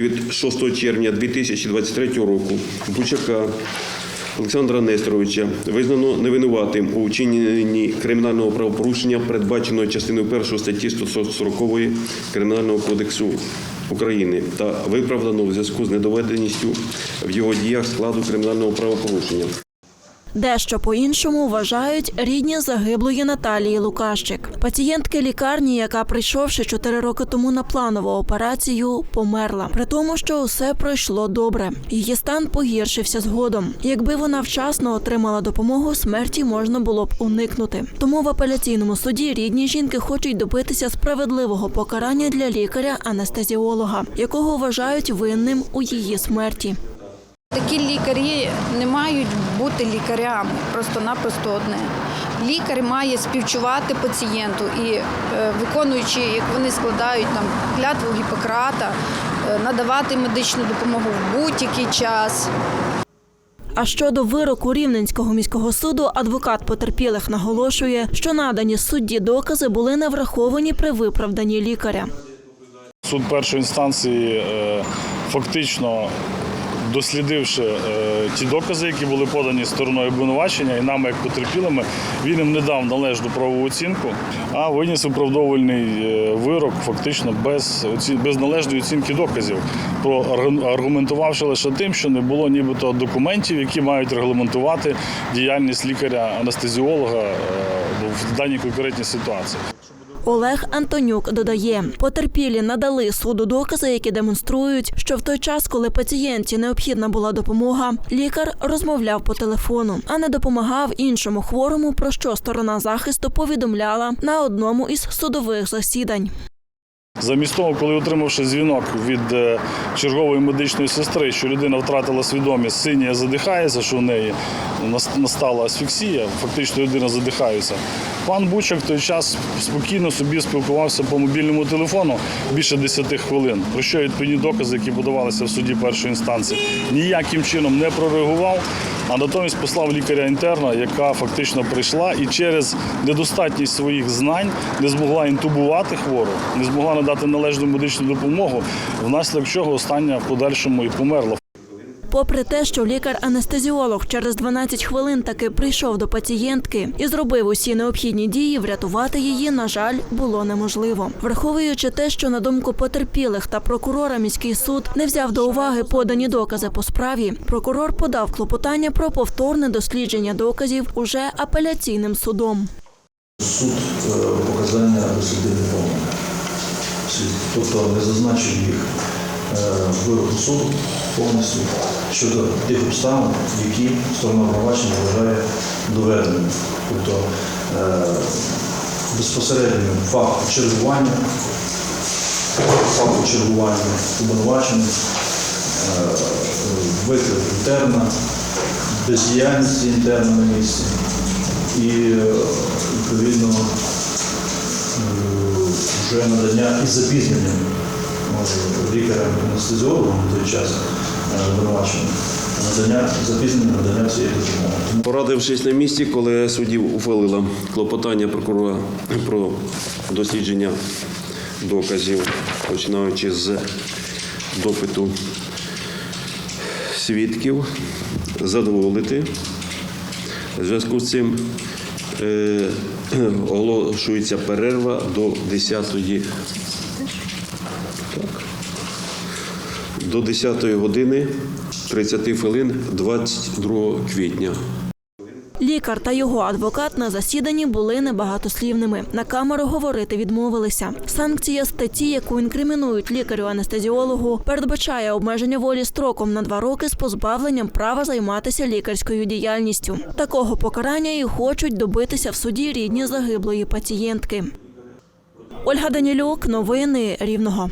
Від 6 червня 2023 року Бучака Олександра Несторовича визнано невинуватим у вчиненні кримінального правопорушення, передбаченого частиною 1 статті 140 Кримінального кодексу України та виправдано в зв'язку з недоведеністю в його діях складу кримінального правопорушення. Дещо по-іншому вважають рідні загиблої Наталії Лукащик, пацієнтки лікарні, яка прийшовши чотири роки тому на планову операцію, померла. При тому, що усе пройшло добре. Її стан погіршився згодом. Якби вона вчасно отримала допомогу, смерті можна було б уникнути. Тому в апеляційному суді рідні жінки хочуть добитися справедливого покарання для лікаря-анестезіолога, якого вважають винним у її смерті. Такі лікарі не мають бути лікарями, просто-напросто одне. Лікар має співчувати пацієнту і е, виконуючи, як вони складають там клятву Гіппократа, е, надавати медичну допомогу в будь-який час. А щодо вироку Рівненського міського суду, адвокат потерпілих наголошує, що надані судді докази були не враховані при виправданні лікаря. Суд першої інстанції е, фактично дослідивши е, ті докази, які були подані стороною обвинувачення, і нами, як потерпілими, він їм не дав належну правову оцінку, а виніс виправдовувальний е, вирок фактично без, без належної оцінки доказів, про аргументувавши лише тим, що не було нібито документів, які мають регламентувати діяльність лікаря-анестезіолога е, в даній конкретній ситуації. Олег Антонюк додає, потерпілі надали суду докази, які демонструють, що в той час, коли пацієнті необхідна була допомога, лікар розмовляв по телефону, а не допомагав іншому хворому, про що сторона захисту повідомляла на одному із судових засідань. Замість того, коли отримавши дзвінок від е, чергової медичної сестри, що людина втратила свідомість, синя задихається, що в неї настала асфіксія, фактично людина задихається. Пан Бучак в той час спокійно собі спілкувався по мобільному телефону більше 10 хвилин, про що відповідні докази, які подавалися в суді першої інстанції, ніяким чином не прореагував, а натомість послав лікаря інтерна, яка фактично прийшла і через недостатність своїх знань не змогла інтубувати хвору, не змогла надати належну медичну допомогу, внаслідок чого остання в подальшому і померла. Попри те, що лікар-анестезіолог через 12 хвилин таки прийшов до пацієнтки і зробив усі необхідні дії, врятувати її, на жаль, було неможливо. Враховуючи те, що на думку потерпілих та прокурора міський суд не взяв до уваги подані докази по справі, прокурор подав клопотання про повторне дослідження доказів уже апеляційним судом. Суд е, показання дослідив неповними. Тобто не зазначив їх е, вироку суду повністю щодо тих обставин, які сторона обвинувачення вважає доведеними. Тобто е, безпосередньо факт чергування, факт чергування обвинувачених, е, виклик інтерна, бездіяльності інтерна на місці і відповідно е, вже надання із запізненням лікарем анестезіологом на той час е, надання запізнення надання цієї допомоги. Порадившись на місці, колегія суддів ухвалила клопотання прокурора про дослідження доказів, починаючи з допиту свідків, задоволити. В зв'язку з цим оголошується перерва до 10-ї. Так. До 10 години 30 хвилин 22 квітня. Лікар та його адвокат на засіданні були небагатослівними. На камеру говорити відмовилися. Санкція статті, яку інкримінують лікарю-анестезіологу, передбачає обмеження волі строком на два роки з позбавленням права займатися лікарською діяльністю. Такого покарання і хочуть добитися в суді рідні загиблої пацієнтки. Ольга Данілюк, новини Рівного.